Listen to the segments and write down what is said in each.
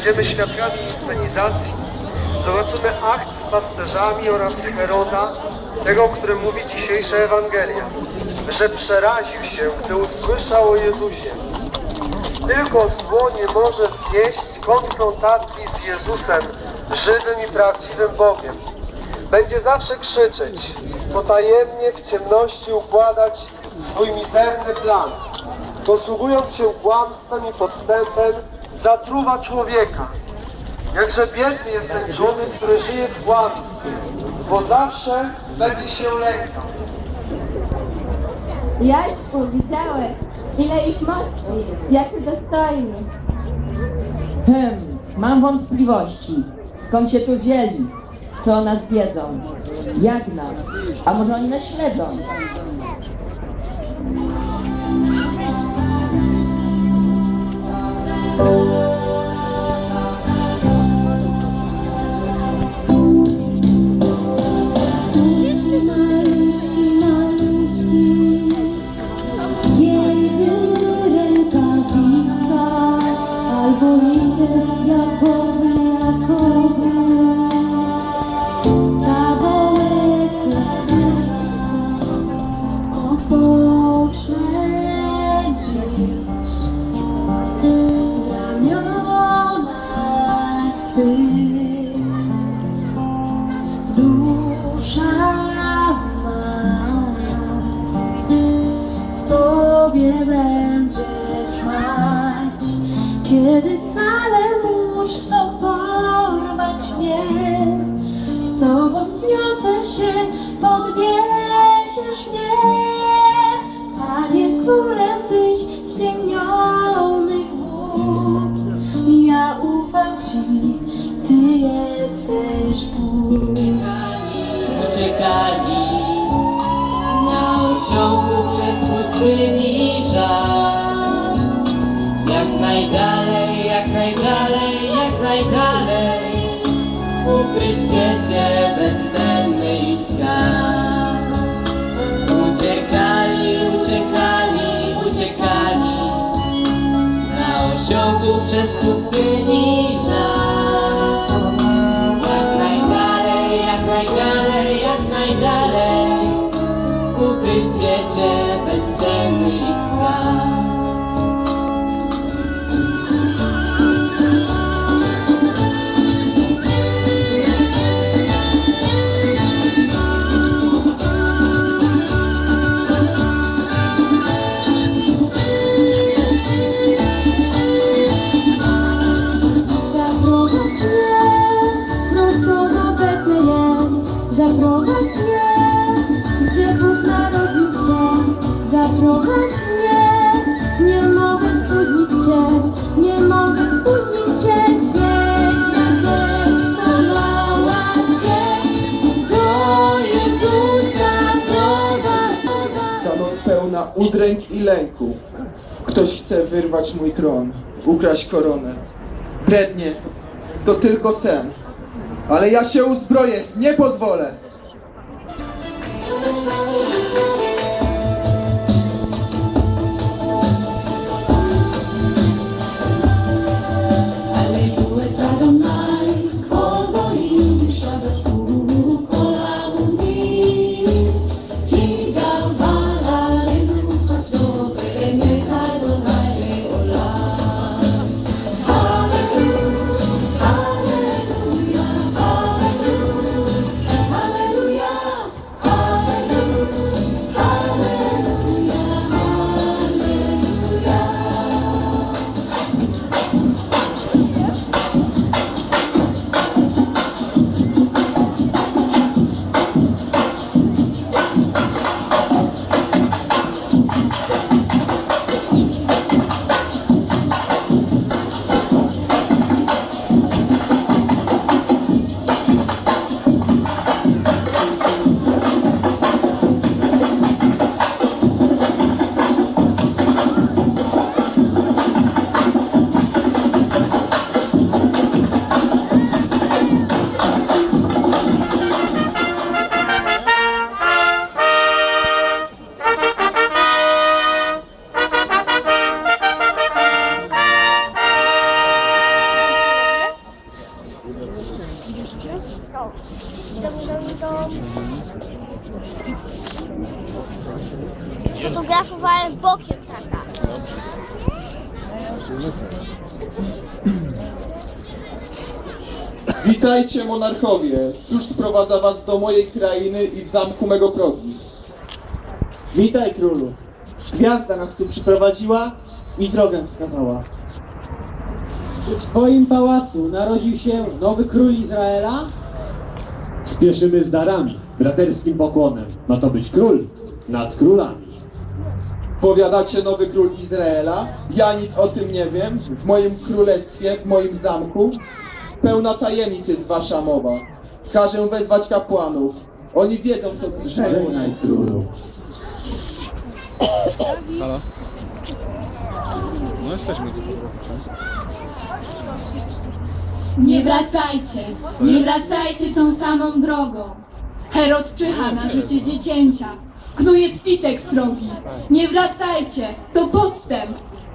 będziemy świadkami inscenizacji. Zobaczymy akt z pasterzami oraz Heroda, tego, o którym mówi dzisiejsza Ewangelia, że przeraził się, gdy usłyszał o Jezusie. Tylko zło nie może znieść konfrontacji z Jezusem, żywym i prawdziwym Bogiem. Będzie zawsze krzyczeć, potajemnie w ciemności układać swój mizerny plan. Posługując się kłamstwem i podstępem, zatruwa człowieka. Jakże biedny jest ten człowiek, który żyje w kłamstwie, bo zawsze będzie się lękał. Jaśku, widziałeś, ile ich mości, jacy dostojni. Hmm, mam wątpliwości. Skąd się tu wzięli? Co o nas wiedzą? Jak nas? A może oni nas śledzą? Kiedy fale mórz chcą porwać mnie. Z Tobą wzniosę się, podniesiesz mnie, Panie królem Tyś spięknionych wód. Ja ufam Ci, Ty jesteś Bóg. Uciekali na osiołku przez pustyni najdalej, jak najdalej, Ukrycie Cię udręk i lęku. Ktoś chce wyrwać mój tron, ukraść koronę. Brednie, to tylko sen. Ale ja się uzbroję, nie pozwolę! Witajcie monarchowie! Cóż sprowadza was do mojej krainy i w zamku mego progi? Witaj królu. Gwiazda nas tu przyprowadziła i drogę wskazała. Czy w twoim pałacu narodził się nowy król Izraela? Spieszymy z darami, braterskim pokłonem. Ma to być król nad królami. Powiadacie nowy król Izraela? Ja nic o tym nie wiem. W moim królestwie, w moim zamku. Pełna tajemnic jest wasza mowa. Każę wezwać kapłanów. Oni wiedzą, co piszą. Żegnaj królu. Nie wracajcie, nie wracajcie tą samą drogą. Herod czyha na życie dziecięcia, knuje spisek srogi. Nie wracajcie, to podstęp.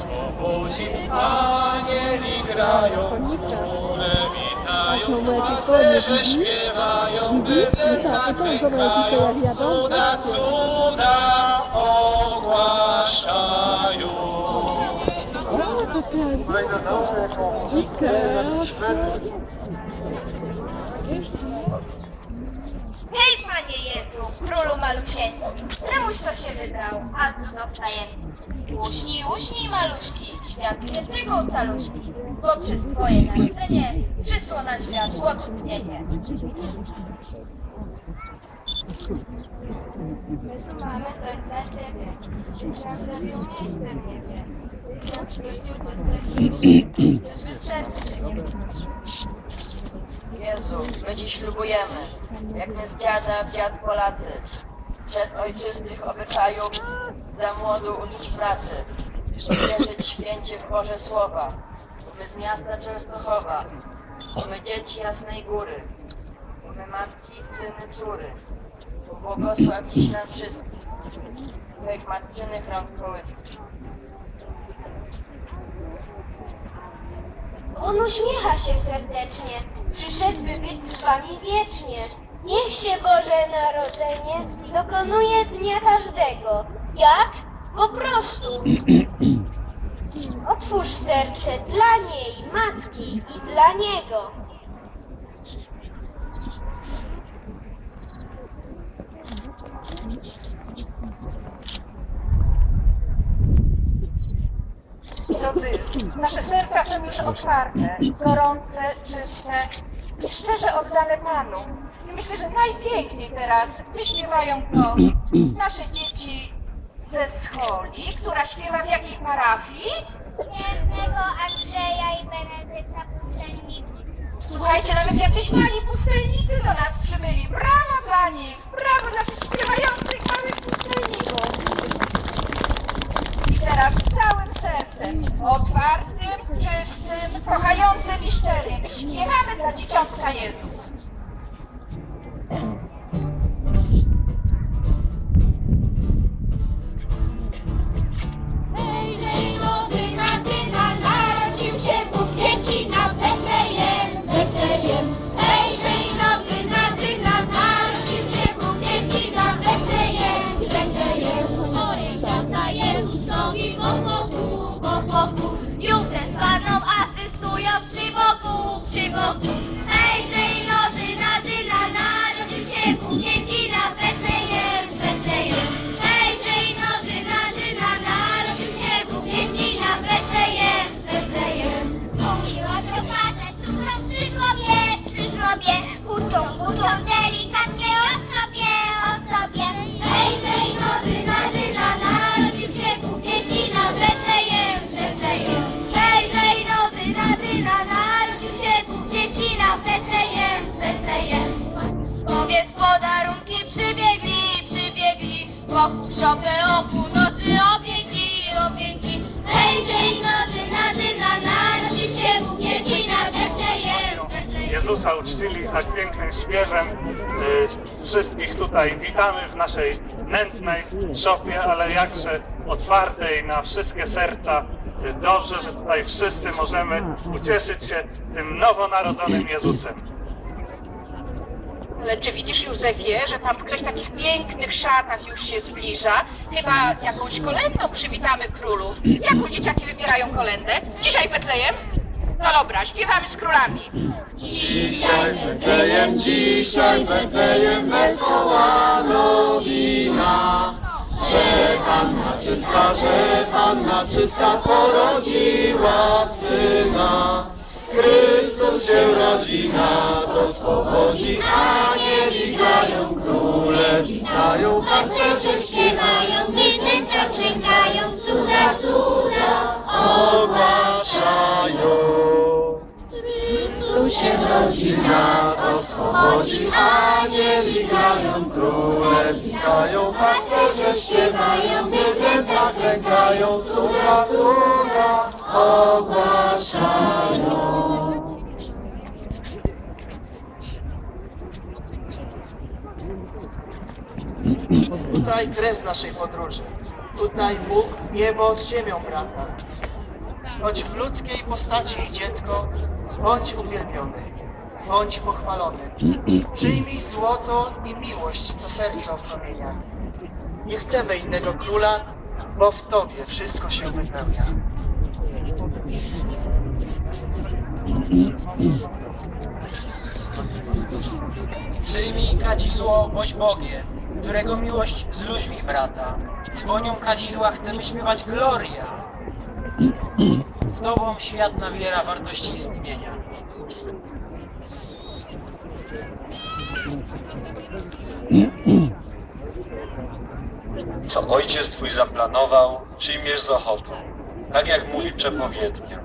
oswobodzi, anieli grają, króle witają, pasterze śpiewają, byle naklękają, cuda, cuda ogłaszają. Hej, Panie Jezu, królu malusieńki, czemuś to się wybrał, a tu dostajemy. Uśnij, uśnij, maluszki, świat świętego caluszki, bo przez Twoje narodzenie przysło na świat chłopczynienie. My tu mamy coś dla Ciebie, jak zrobił miejsce w niebie. Jak śludził czyste krzyż, już wystarczy się nie Jezu, my Ci ślubujemy, jak my z dziada dziad Polacy, przed ojczystych obyczajów, za młodu uczyć pracy, wierzyć święcie w Boże Słowa, my z miasta Częstochowa, my dzieci Jasnej Góry, my matki, syny, córy, błogosław dziś nam wszystkich, Twych matczynych rąk kołyskich. On uśmiecha się serdecznie, przyszedł by być z wami wiecznie. Niech się Boże Narodzenie dokonuje dnia każdego. Jak? Po prostu. Otwórz serce dla niej, matki i dla niego. Drodzy, nasze serca są już otwarte, gorące, czyste i szczerze oddane Panu. I myślę, że najpiękniej teraz wyśpiewają to nasze dzieci ze Scholi, która śpiewa w jakiej parafii? Świętego Andrzeja i Benedykta Pustelników. Słuchajcie, nawet jacyś mali pustelnicy do nas przybyli. Brawa dla nich! Brawo dla tych śpiewających małych pustelników! Teraz całym sercem, otwartym, czystym, kochającym i szczerym, śpiewamy dla dzieciątka Jezus. Jezusa uczcili tak pięknym śpiewem. Y, Wszystkich tutaj witamy w naszej nędznej szopie, ale jakże otwartej na wszystkie serca. Y, Dobrze, że tutaj wszyscy możemy ucieszyć się tym nowonarodzonym Jezusem. Ale czy widzisz, Józefie, że tam ktoś w takich pięknych szatach już się zbliża? Chyba jakąś kolendą przywitamy królów. Jaką dzieciaki wybierają kolendę? Dzisiaj Betlejem? Dobra, śpiewamy z królami. Dzisiaj Betlejem, dzisiaj Betlejem, wesoła nowina. Że Panna czysta, że Panna czysta porodziła Syna. Chrystus się rodzi, nas oswobodzi, anieli grają, króle witają, pasterze śpiewają, Dydynka klękają, cuda, cuda ogłaszają. Się rodzi, nas oswobodzi, anieli grają, króle witają, pasterze śpiewają, bydlęta klękają, cuda, cuda ogłaszają. Tutaj kres naszej podróży. Tutaj Bóg niebo z ziemią brata. Choć w ludzkiej postaci dziecko, bądź uwielbiony, bądź pochwalony. Przyjmij złoto i miłość, co serce promienia. Nie chcemy innego króla, bo w Tobie wszystko się wypełnia. Przyjmij kadzidło, boś Bogie, którego miłość z ludźmi brata. Dzwonią kadzidła, chcemy śpiewać Gloria. W Tobą świat nabiera wartości istnienia. Co ojciec twój zaplanował, przyjmiesz z ochotą, tak jak mówi przepowiednia.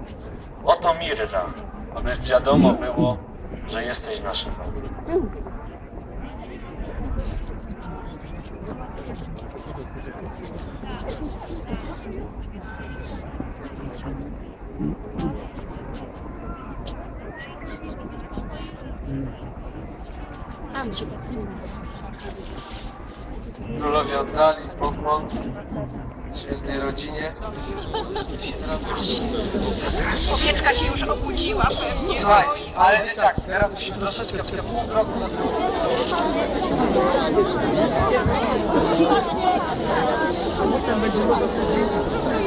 Oto mirra, aby wiadomo było, że jesteś naszym Bogiem. Królowie oddali pokłon świętej rodzinie. Kobieczka się już obudziła pewnie. Słuchajcie, ale dzieciaki, teraz musimy troszeczkę w pół kroku na tył. Potem będzie można sobie zdjęcie